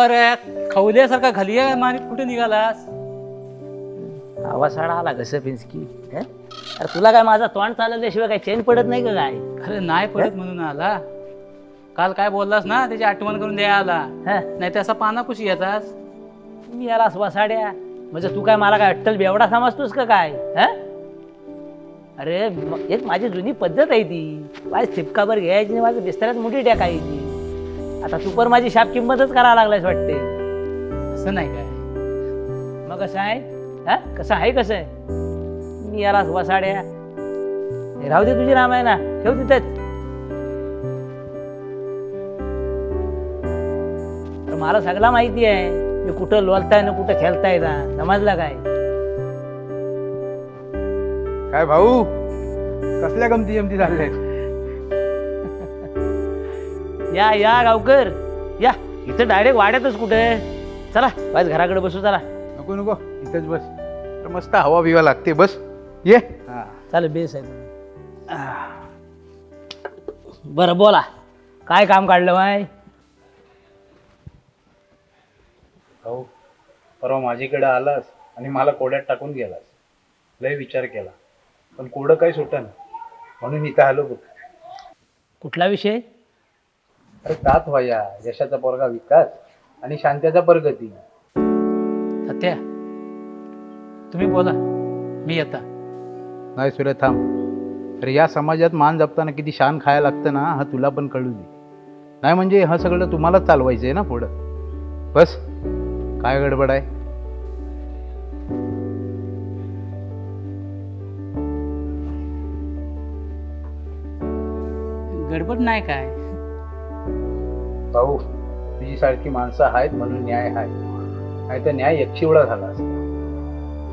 हो भाऊ अरे खवल्यासारखा खाली आहे मारी कुठे निघालास? आवाज साडा आला कसं पिंचकी हं? अरे तुला काय माझा तोंड चालवल्याशिवाय काय चेन पडत नाही का काय? अरे नाही पडत म्हणून आला. काल काय बोललास ना त्याची आठवण करून द्या आला हं? नाही तर असा पानापुशी येतास. मी याला वसाड्या. म्हणजे तू काय मला काय अट्टल बेवडा समजतोस का काय? हं? अरे म- एक माझी जुनी पद्धत आहे ती. माझी ठिपकाभर घ्यायची आणि माझ्या बिस्तऱ्यात मोठी टाकायची. आता तू पण माझी शाप किंमतच करायला लागलायस वाटते. असं नाही काय? मग कसं आहे? हा? कसं आहे कसं आहे? मी याला वसाड्या. हे राहू दे तुझी नाम आहे ना ठेव तिथेच. तर मला सगळा माहिती आहे. मी कुठं लोलताय ना कुठं खेळताय ना. समजला काय? काय भाऊ? कसल्या गमती जमती चालल्या या या गावकर. या इथं डायरेक्ट वाड्यातच कुठे? चला बस घराकडे बसू चला. नको नको इथंच बस. तर मस्त हवा बिवा लागते बस. ये. हा. चालेल बेस आहे बरं बोला. काय काम काढलं माय? भाऊ परवा माझ्याकडे आलास आणि मला कोड्यात टाकून गेलास. लय विचार केला. पण कोडं काही सुटन. म्हणून इथं आलो बघ. कुठला विषय? अरे तात व्हाया. यशाचा पोरगा विकास आणि शांत्याचा प्रगती. सत्या तुम्ही बोला. मी येता. नाही सूर्य थांब. अरे या समाजात मान जपताना किती शान खायला लागतं ना हा तुला पण कळू दे. नाही म्हणजे हा सगळं तुम्हालाच चालवायचं आहे ना पुढं? बस काय गडबड आहे? गडबड नाही काय? भाऊ तुझी सारखी माणसं आहेत म्हणून न्याय आहे. नाही तर न्याय एकशिवडा झाला असता.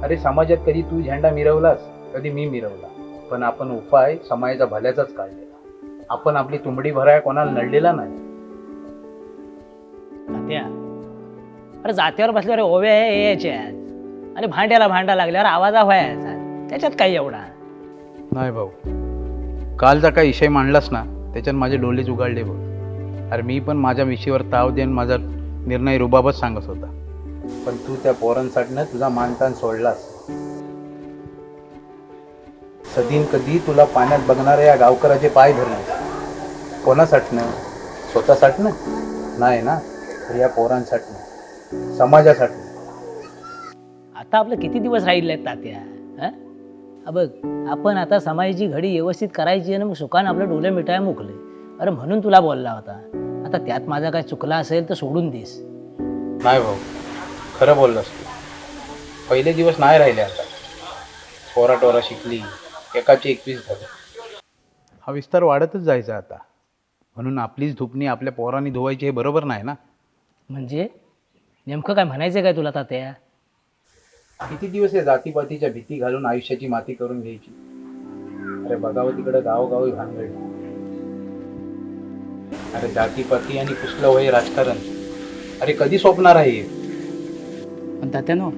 अरे समाजात कधी तू झेंडा मिरवलास? कधी मी मिरवला. पण आपण उपाय समाजाचा भल्याचाच काढलेला आपण आपली तुंबडी भराय कोणाला नडलेला नाही. अरे जात्यावर बसल्यावर ओव्या हे यायच्या आणि भांड्याला भांडा लागल्यावर आवाजा व्हायचा. त्याच्यात काय एवढा. नाही भाऊ. कालचा काय विषय मांडलास ना त्याच्यात माझे डोलेच उघडले बघ अरे मी पण माझ्या मिशीवर ताव देऊन माझा निर्णय रुबाबच सांगत होता. पण तू त्या पोरांसाठी तुझा मानतान सोडलास. सदीन कधी तुला पाण्यात बघणाऱ्या या गावकराचे पाय धरले कोणासाठनं स्वतःसाठनं नाही ना? तर या पोरांसाठी समाजासाठी आता आपलं किती दिवस राहिले आहेत तात्या हा? बघ आपण आता समाजाची घडी व्यवस्थित करायची आणि मग सुखानं आपलं डोले मिठाय मुकले अरे म्हणून तुला बोलला होता. आता त्यात माझा काय चुकला असेल तर सोडून देस. नाही भाऊ खरं बोललास तू. पहिले दिवस नाही राहिले आता. पोरा टोरा शिकली एकाची एकवीस झाली. हा विस्तार वाढतच जायचा आता. म्हणून आपलीच धुपणी आपल्या पोरांनी धुवायची हे बरोबर नाही ना? म्हणजे? नेमकं काय म्हणायचं काय तुला तात्या? किती दिवस या जातीपातीच्या भीती घालून आयुष्याची माती करून घ्यायची? अरे बघावं तिकडं गावोगावी भानगड. अरे जातीपाती आणि कुसलं वय राजकारण. अरे कधी सोपणार आहे हे? पण तात्यानो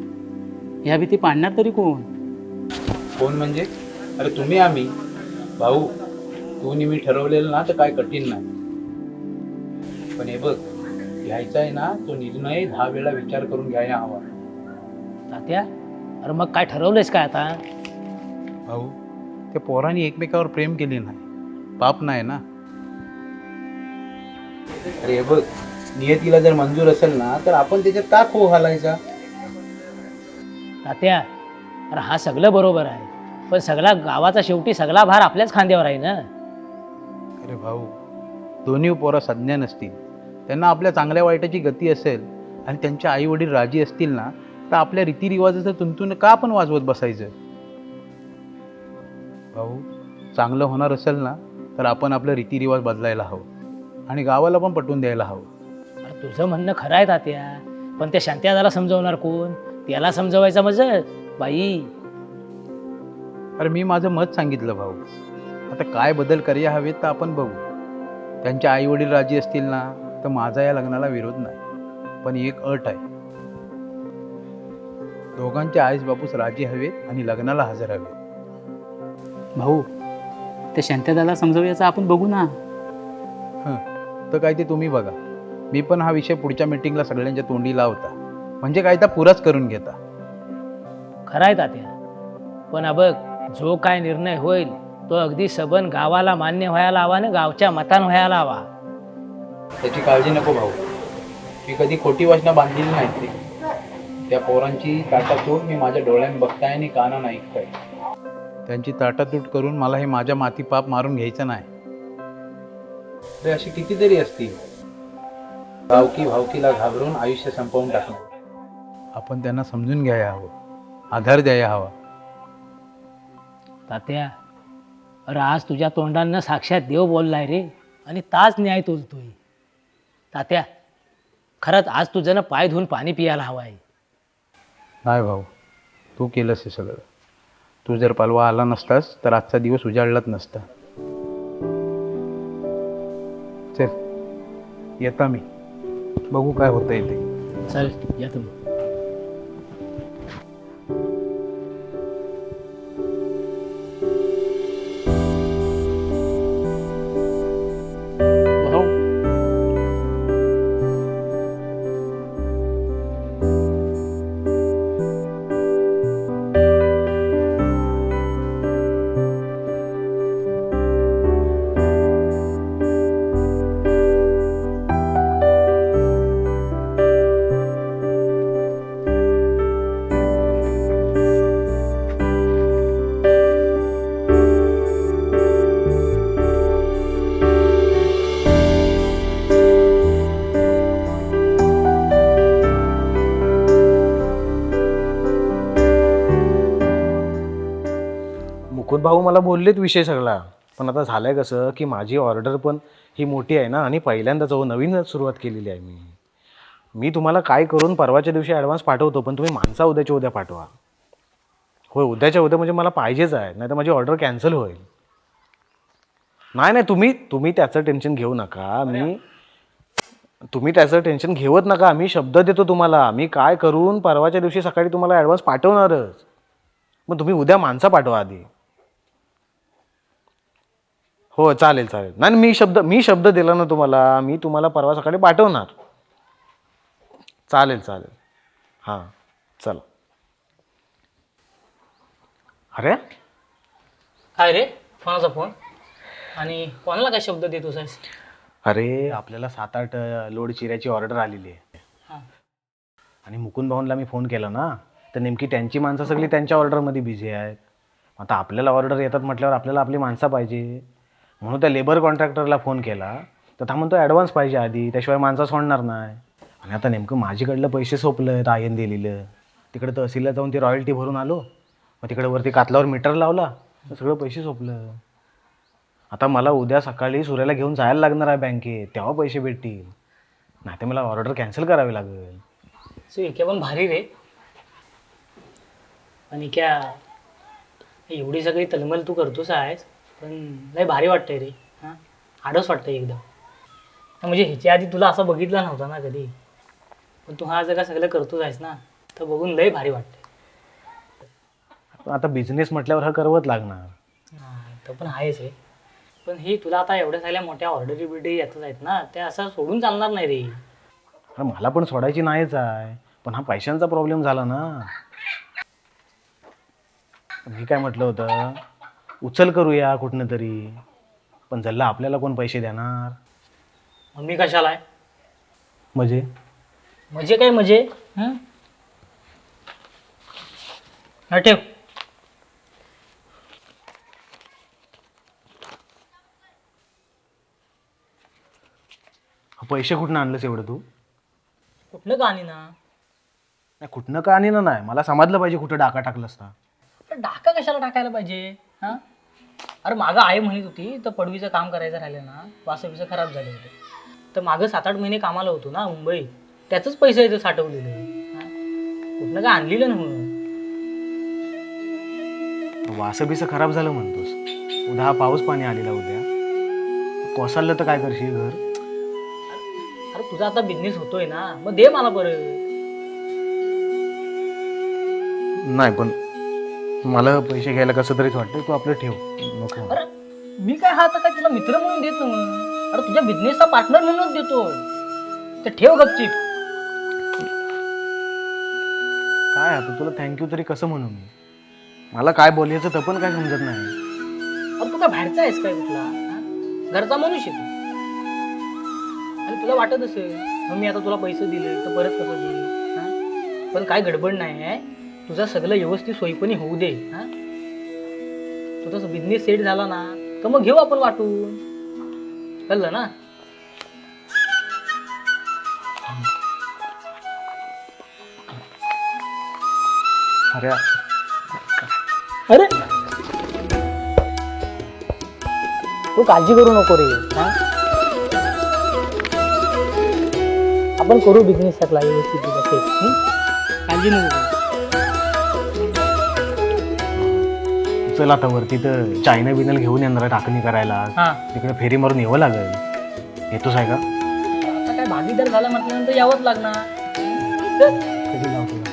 ह्या भीती पाडणार तरी कोण? कोण म्हणजे? अरे तुम्ही आम्ही. भाऊ तू मी ठरवलेलं ना तर काय कठीण नाही. पण हे बघ घ्यायचा आहे ना तो निर्णय दहा वेळा विचार करून घ्यायला हवा. तात्या अरे मग काय ठरवलंयस काय आता? भाऊ त्या पोरांनी एकमेकावर प्रेम केले नाही. पाप नाही ना? अरे हे बघ नियतीला जर मंजूर असेल ना तर आपण त्याच्यात का खो घालायचा? तात्या अरे हा सगळं बरोबर आहे. पण सगळा गावाचा शेवटी सगळा भार आपल्याच खांद्यावर आहे ना? अरे भाऊ दोन्ही पोरं संज्ञा नसतील. त्यांना आपल्या चांगल्या वाईटाची गती असेल आणि त्यांचे आई वडील राजी असतील ना तर आपल्या रीतिरिवाजाचं तुंतून का आपण वाजवत बसायचं? भाऊ चांगलं होणार असेल ना तर आपण आपलं रीतिरिवाज बदलायला हवं. आणि गावाला पण पटवून द्यायला हवं. अरे तुझं म्हणणं खरं आहे तात्या. पण त्या शांत्यादाला समजवणार कोण? त्याला समजवायचा म्हणजे बाई. अरे मी माझं मत सांगितलं भाऊ. आता काय बदल करायला हवेत तर आपण बघू. त्यांचे आई वडील राजी असतील ना तर माझा या लग्नाला विरोध नाही. पण एक अट आहे. दोघांचे आईस बापूस राजी हवेत आणि लग्नाला हजर हवेत. भाऊ त्या शांत्यादाला समजवयाचं आपण बघू ना. हं. होतं काय ते तुम्ही बघा. मी पण हा विषय पुढच्या मीटिंगला सगळ्यांच्या तोंडी लावता म्हणजे काय तर पुराच करून घेता. खरं आहे तात्या. पण बघ जो काय निर्णय होईल तो अगदी सबन गावाला मान्य व्हायला हवा ना गावच्या मतान व्हायला हवा त्याची काळजी नको भाऊ. मी कधी खोटी वाचना बांधलेली नाही त्या पोरांची ताटातूट मी माझ्या डोळ्यात बघताय आणि कानानं ऐकताय त्यांची ताटातूट करून मला हे माझ्या माती पाप मारून घ्यायचं नाही. अरे अशी कितीतरी असतील. भावकी भावकीला घाबरून आयुष्य संपवून टाकणार आपण त्यांना समजून घ्यायला हवं. आधार द्यायला हवा. तात्या अरे आज तुझ्या तोंडांना साक्षात देव बोललाय रे आणि ताच न्याय तोलतोय. तात्या खरंच आज तुझं ना पाय धुवून पाणी पियाला हवं आहे नाही भाऊ तू केलंस हे सगळं. तू जर पालवा आला नसतास तर आजचा दिवस उजाडलाच नसता. येता मी. बघू काय होतं ते. चालेल या तुम्ही. मला बोललेत विषय सगळा. पण आता झालंय कसं की माझी ऑर्डर पण ही मोठी आहे ना आणि पहिल्यांदा जाऊ नवीन सुरुवात केलेली आहे मी. मी तुम्हाला काय करून परवाच्या दिवशी ॲडव्हान्स पाठवतो पण तुम्ही माणसा उद्याच्या उद्या पाठवा. होय उद्याच्या उद्या म्हणजे मला पाहिजेच आहे नाही तर माझी ऑर्डर कॅन्सल होईल. नाही नाही तुम्ही तुम्ही त्याचं टेन्शन घेऊ नका. मी तुम्ही त्याचं टेन्शन घेवत नका. मी शब्द देतो तुम्हाला. मी काय करून परवाच्या दिवशी सकाळी तुम्हाला ॲडव्हान्स पाठवणारच. मग तुम्ही उद्या माणसं पाठवा आधी. हो चालेल चालेल. नाही मी शब्द मी शब्द दिला ना तुम्हाला मी तुम्हाला परवा सकाळी पाठवणार. चालेल चालेल. हां चला. अरे? काय रे? कोणाचा फोन? आणि कोणाला काय शब्द देतो साहेब अरे आपल्याला सात आठ लोड चिऱ्याची ऑर्डर आलेली आहे. हां. आणि मुकुंद भाऊनला मी फोन केला ना तर नेमकी त्यांची माणसं सगळी त्यांच्या ऑर्डरमध्ये बिझी आहेत. आता आपल्याला ऑर्डर येतात म्हटल्यावर आपल्याला आपली माणसं पाहिजे. म्हणून त्या लेबर कॉन्ट्रॅक्टरला फोन केला. तर हा म्हणतो ॲडव्हान्स पाहिजे आधी त्याशिवाय माणसा सोडणार नाही. आणि आता नेमकं माझ्याकडलं पैसे सोपलं आयन दिलेलं. तिकडे तहसीलला जाऊन ती रॉयल्टी भरून आलो. मग तिकडे वरती कातलावर मीटर लावला. तर सगळं पैसे सोपलं. आता मला उद्या सकाळी सूर्याला घेऊन जायला लागणार आहे बँकेत तेव्हा पैसे भेटतील. नाही तर मला ऑर्डर कॅन्सल करावी लागेल. सो इके पण भारी रे. आणि क्या एवढी सगळी तलमल तू करतोस आहेस पण लय भारी वाटतंय रे. हां? आडस वाटतंय एकदम. म्हणजे ह्याच्या आधी तुला असं बघितलं नव्हतं ना कधी? पण तू हा जगा सगळं करतोच आहेस ना तर बघून लय भारी वाटतंय. पण आता बिझनेस म्हटल्यावर हा करवत लागणार. हां तर पण आहेच रे. पण हे तुला आता एवढ्या सगळ्या मोठ्या ऑर्डरी बिर्डरी येतच आहेत ना त्या असं सोडून चालणार नाही रे. अरे मला पण सोडायची नाहीच आहे. पण हा पैशांचा प्रॉब्लेम झाला ना. मी काय म्हटलं होतं? उचल करूया कुठनं तरी पण जल्ला आपल्याला कोण पैसे देणार? मग मी कशाला आहे? म्हणजे म्हणजे काय म्हणजे हं? हा ठेव. पैसे कुठनं आणलंस एवढं तू? कुठलं गाणी ना नाही कुठनं का आणि ना नाही? मला समजलं पाहिजे कुठं डाका टाकलं असता पण डाका कशाला टाकायला पाहिजे? हां? अरे मागं आई म्हणत होती तर पडवीचं काम करायचं राहिलं ना वासवीचं खराब झाले होते. तर मागं सात आठ महिने कामाला होतो ना मुंबई त्याचंच पैसे इथं साठवलेलं. हां? कुठनं काय आणलेलं ना म्हणून. वासबीचं खराब झालं म्हणतोस. उद्या हा पाऊस पाणी आलेला उद्या. कोसळलं तर काय करशील घर? अरे तुझा आता बिझनेस होतोय ना मग दे मला परत. नाही पण मला पैसे घ्यायला कसं तरीच वाटतं तू आपलं ठेव. नको. अरे मी काय हा आता काय तुला मित्र म्हणून देत? अरे तुझ्या बिझनेसचा पार्टनर म्हणूनच देतोय. तर ठेव गपचीप. काय आता तुला थँक्यू तरी कसं म्हणू मी? मला काय बोलायचं तर पण काय समजत नाही. अरे तू काय बाहेरचा आहेस काय कुठला? हा? घरचा मनुष्य तू. आणि तुला वाटत असेल मग मी आता तुला पैसे दिले तर परत कसं देईल हा? पण काय गडबड नाही आहे तुझं सगळं व्यवस्थित सोयीपणी होऊ दे हा? तुझा बिझनेस सेट झाला ना तर मग घेऊ आपण वाटून. कळलं ना? अरे अरे! तू काळजी करू नको रे हा? आपण करू बिझनेस सगळा व्यवस्थित? काळजी नको चल आता वरती तर चायना बिनल घेऊन येणार आहे टाकणी करायला. हा. तिकडे फेरी मारून यावं लागेल. येतोस आहे का? आता काय भागीदार झाला म्हटल्यानंतर यावंच लागणार. चल. कधी लावतो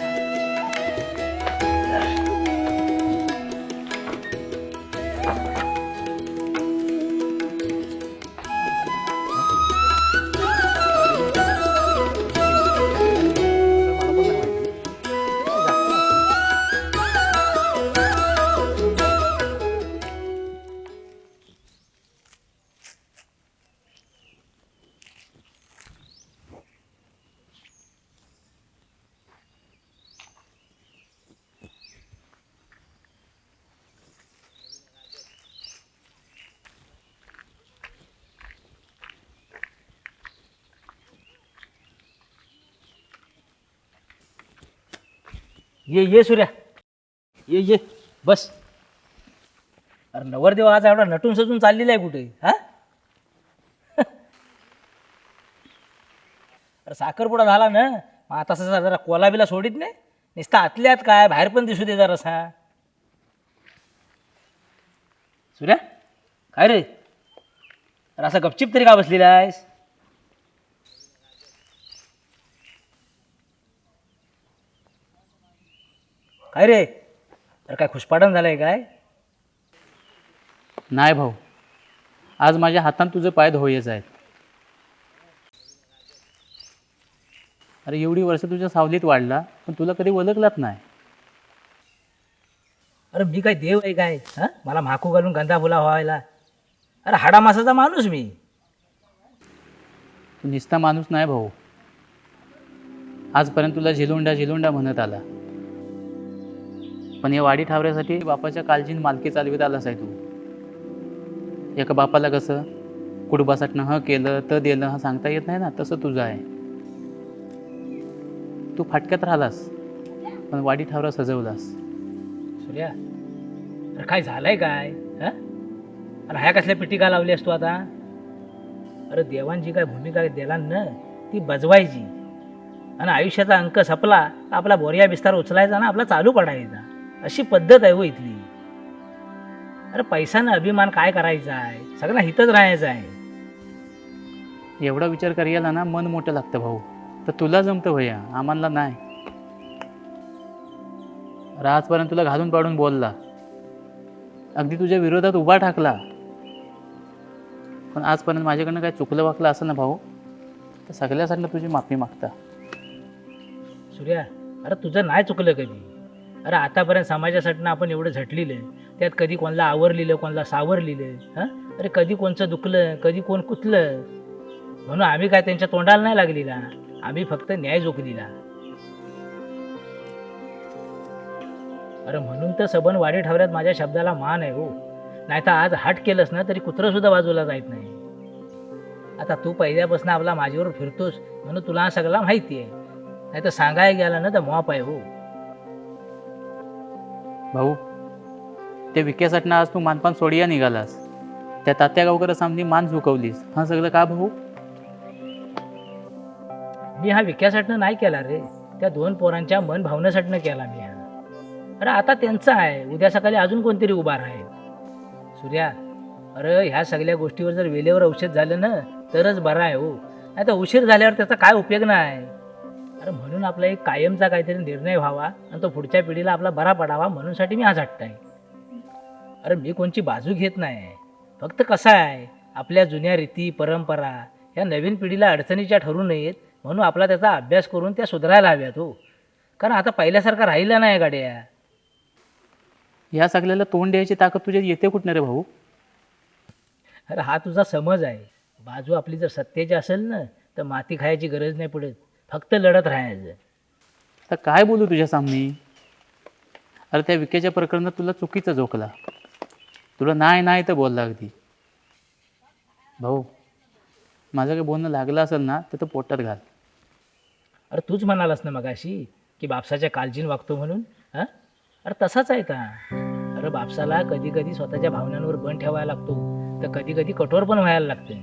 ये ये सूर्या. ये ये. बस. अरे नवरदेव आज एवढा नटून सजून चाललेला आहे कुठे? हा? अरे साखरपुडा झाला ना मग आता तसा जरा कोलाबीला सोडित नाही? नुसता आतल्यात काय बाहेर पण दिसू दे जरासा. सूर्या काय रे? अरे असा गपचिप तरी का बसलेला आहेस? काय रे अरे काय खुशपाटन झालंय काय? नाही भाऊ. आज माझ्या हातात तुझं पाय धुयच आहेत. अरे एवढी वर्ष तुझ्या सावलीत वाढला पण तुला कधी ओळखलाच नाही. अरे मी काय देव आहे काय? हा? मला माकू घालून गंधा फुला व्हायला. अरे हाडा मासाचा माणूस मी. तू निस्ता माणूस नाही भाऊ. आजपर्यंत तुला झिलुंडा झिलुंडा म्हणत आला. पण या वाडी ठावऱ्यासाठी बापाच्या काळजीन मालकी चालवित आलास आहे तू. एका बापाला कसं कुटुंबासाठी ह केलं तर दिलं हा सांगता येत नाही ना तसं तुझं आहे. तू फाटक्यात राहिलास पण वाडी ठावरा सजवलास. सूर्या तर काय झालंय काय? अरे ह्या कसल्या पिटिका लावली असतो आता? अरे देवांची काय भूमिका दिला ना ती बजवायची. आणि आयुष्याचा अंक सपला आपला बोरिया बिस्तार उचलायचा ना आपला चालू पडायचा. अशी पद्धत आहे हो इथली. अरे पैशानं अभिमान काय करायचा आहे? सगळं हितच राहायचं आहे. एवढा विचार करायला ना मन मोठं लागतं भाऊ. तर तुला जमतं भैया आम्हाला नाही. अरे आजपर्यंत तुला घालून पाडून बोलला. अगदी तुझ्या विरोधात उभा टाकला पण आजपर्यंत माझ्याकडनं काय चुकलं वाकलं असं ना भाऊ? तर सगळ्यासाठी तुझी माफी मागता. सूर्या अरे तुझं नाही चुकलं कधी? अरे आतापर्यंत समाजासाठी आपण एवढं झटलेलं त्यात कधी कोणाला आवरलेलं कोणाला सावरलेलं हां? अरे कधी कोणचं दुखलं कधी कोण कुतलं? म्हणून आम्ही काय त्यांच्या तोंडाला नाही लागलेला. आम्ही फक्त न्याय झोकलेला अरे म्हणून तर सबन वाडी ठेवल्यात माझ्या शब्दाला मान आहे हो. नाही तर आज हाट केलंस ना तरी कुत्रं सुद्धा बाजूला जात नाही. आता तू पहिल्यापासून आपला माझ्यावर फिरतोस म्हणून तुला हा सगळा माहिती आहे. नाही तर सांगायला गेला ना तर मॉप आहे हो. भाऊ त्या विक्यासाठी आज तू मानपान सोडिया निघालास. त्या तात्या गावकर सामनी मान झुकवलीस. हा सगळं का भाऊ? मी हा विक्यासाठी नाही केला रे. त्या दोन पोरांच्या मन भावनेसाठी केला मी हा. अरे आता त्यांचं आहे. उद्या सकाळी अजून कोणतरी उभा आहे सूर्या अरे ह्या सगळ्या गोष्टीवर जर वेळेवर औषध झालं ना तरच बरं आहे हो. नाही तर उशीर झाल्यावर त्याचा काय उपयोग नाही. अरे म्हणून आपला एक कायमचा काहीतरी निर्णय व्हावा आणि तो पुढच्या पिढीला आपला बरा पडावा म्हणूनसाठी मी हा झटत आहे. अरे मी कोणची बाजू घेत नाही. फक्त कसं आहे? आपल्या जुन्या रीती परंपरा या नवीन पिढीला अडचणीच्या ठरू नयेत म्हणून आपला त्याचा अभ्यास करून त्या सुधारायला हव्यात हो. कारण आता पहिल्यासारखं राहिलं नाही गाड्या. या सगळ्याला तोंड द्यायची ताकद तुझ्या येते कुठनं रे भाऊ? अरे हा तुझा समज आहे. बाजू आपली जर सत्याची असेल ना तर माती खायची गरज नाही पडत. फक्त लढत राहायचं. तर काय बोलू तुझ्या सामने? अरे त्या विकेच्या प्रकरणात तुला चुकीचं झोकला. तुला नाही नाही तर बोलला अगदी भाऊ माझं काही बोलणं लागलं असेल ना तर तो पोटात घाल. अरे तूच म्हणालास ना मगाशी की बापसाच्या काळजीन वागतो म्हणून हां? अरे तसाच आहे का? अरे बापसाला कधी कधी स्वतःच्या भावनांवर बन ठेवायला लागतो तर कधी कधी कठोर पण व्हायला लागते.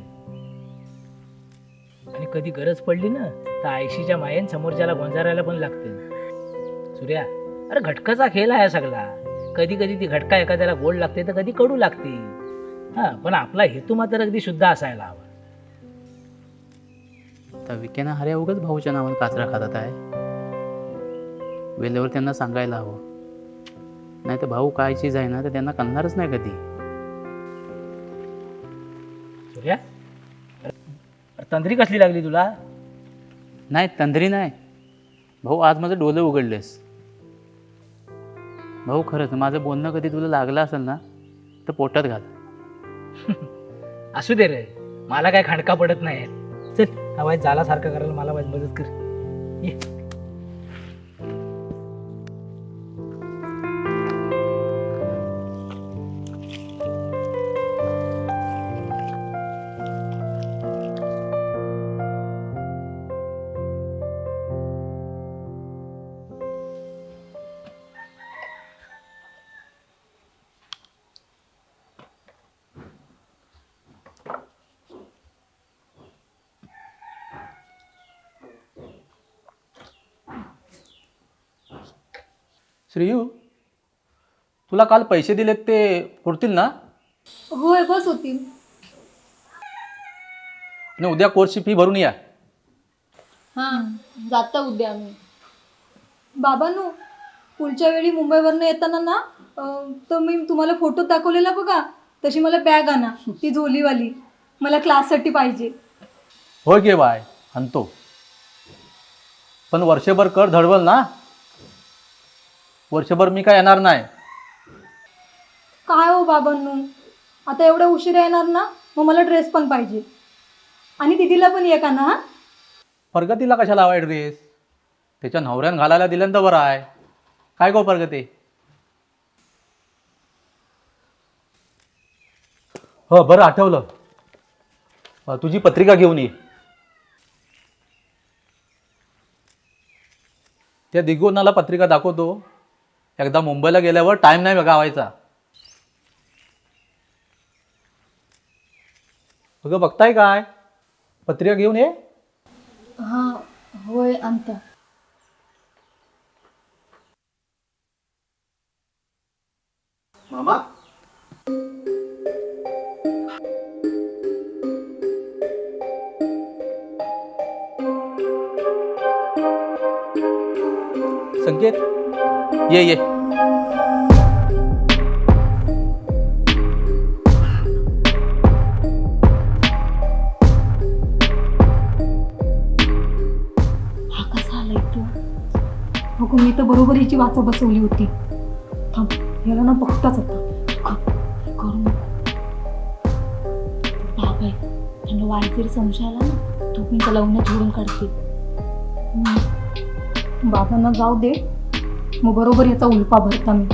आणि कधी गरज पडली ना तर आयशीच्या मायेन समोरच्याला गोंजारायला पण लागते. सूर्या अरे घटकाचा खेळ आहे सगळा. कधी कधी ती घटका एखाद्याला गोड लागते तर कधी कडू लागते. हां पण आपला हेतू मात्र अगदी शुद्ध असायला हवा. तर विकेनं हऱ्या उगाच भाऊच्या नावानं काचरा खातात आहे. वेळेवर त्यांना सांगायला हवं. नाही तर भाऊ काय चीज आहे ना तर त्यांना कळणारच नाही कधी. सूर्या तंद्री कसली लागली तुला? नाही तंद्री नाही. भाऊ आज माझं डोलं उघडलेस भाऊ खरंच माझं बोलणं कधी तुला लागलं असेल ना तर पोटात घाल. असू दे रे. मला काय खांडका पडत नाही. चल आवाज झाला सारखं करायला मला मदत कर. ये. श्रेयू तुला काल पैसे दिलेत ते पुरतील ना? होय बस होतील. आणि उद्या कोर्सची फी भरून या. हां जाता उद्या आम्ही. बाबांनो पुढच्या वेळी मुंबईवरनं येताना ना अं, तर मी तुम्हाला फोटो दाखवलेला बघा तशी मला बॅग आणा ती झोलीवाली. मला क्लाससाठी पाहिजे. होय गे बाय आणतो. पण वर्षभर कर धडवल ना. वर्षभर मी काय येणार नाही. काय हो बाबांनो? आता एवढ्या उशिरा येणार ना मग मला ड्रेस पण पाहिजे. आणि दिदीला पण ये का ना हां? प्रगतीला कशाला हवाय ड्रेस त्याच्या नवऱ्यानं घालायला दिल्यानंतर बरं आहे. काय गो प्रगती? हो बरं आठवलं. अ, तुझी पत्रिका घेऊन ये. त्या दिगोनाला पत्रिका दाखवतो. एकदा मुंबईला गेल्यावर टाईम नाही गावायचा अगं बघताय काय? पत्रिका घेऊन ये. हा होय आणता. ये ये. हा कसा आलाय इथं मी तर बरोबर वाच वाचा बसवली होती. थांब याला ना बघताच आता. क- करू नको. बाप आहे त्यांना वाईट जरी संशय आला ना तो मी त्याला उन्हात झोडून काढते. हम्म. बाबांना जाऊ दे. मग बरोबर याचा उलपा भरता मी.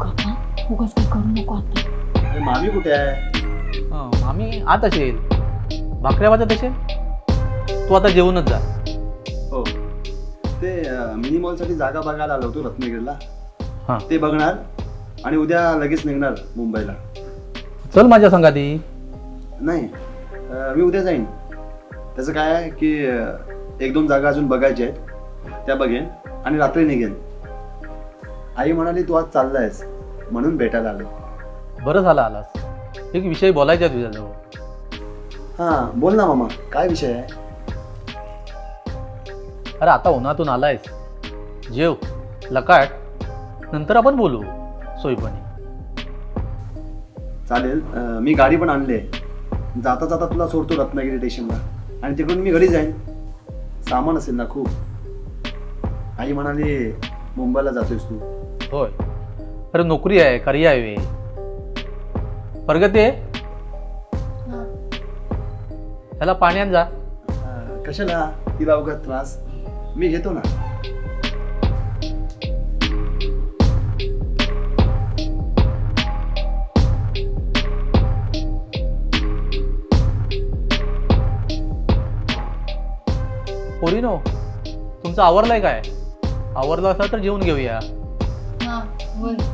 काका उगाच काही करू नको आता. मामी कुठे आहे? हं, आम्ही आत असेल भाकऱ्या वाजत असेल? तू आता जेवूनच जा. हो. ते मिनी मॉलसाठी जागा बघायला आलो होतो रत्नागिरीला. हां. ते बघणार आणि उद्या लगेच निघणार मुंबईला. चल माझ्या संगाती. नाही अं, मी उद्या जाईन. त्याचं काय आहे की अं, एक दोन जागा अजून बघायच्या आहेत. त्या बघेन आणि रात्री निघेन. आई म्हणाली तू आज चाललायस. म्हणून भेटायला आलो. बरं झालं आलास. एक विषय बोलायचा आहे तुझ्याजवळ. हां बोल ना मामा काय विषय आहे? अरे आता उन्हातून आलायस. जेव लकाट नंतर आपण बोलू सोयीपणे. चालेल अं, मी गाडी पण आणली आहे. जाता जाता तुला सोडतो रत्नागिरी स्टेशनला. आणि तिकडून मी घरी जाईन. सामान असेल ना खूप. आई म्हणाली मुंबईला जातोयस तू. होय. अरे नोकरी आहे कार्य आहे. प्रगती. आहे त्याला पाण्यात जा. अं, कशाला? तिला अवघात त्रास. मी घेतो ना. पोरीनो तुमचं आवरलंय काय? आवरलं असेल तर जेवून घेऊया. हां बोल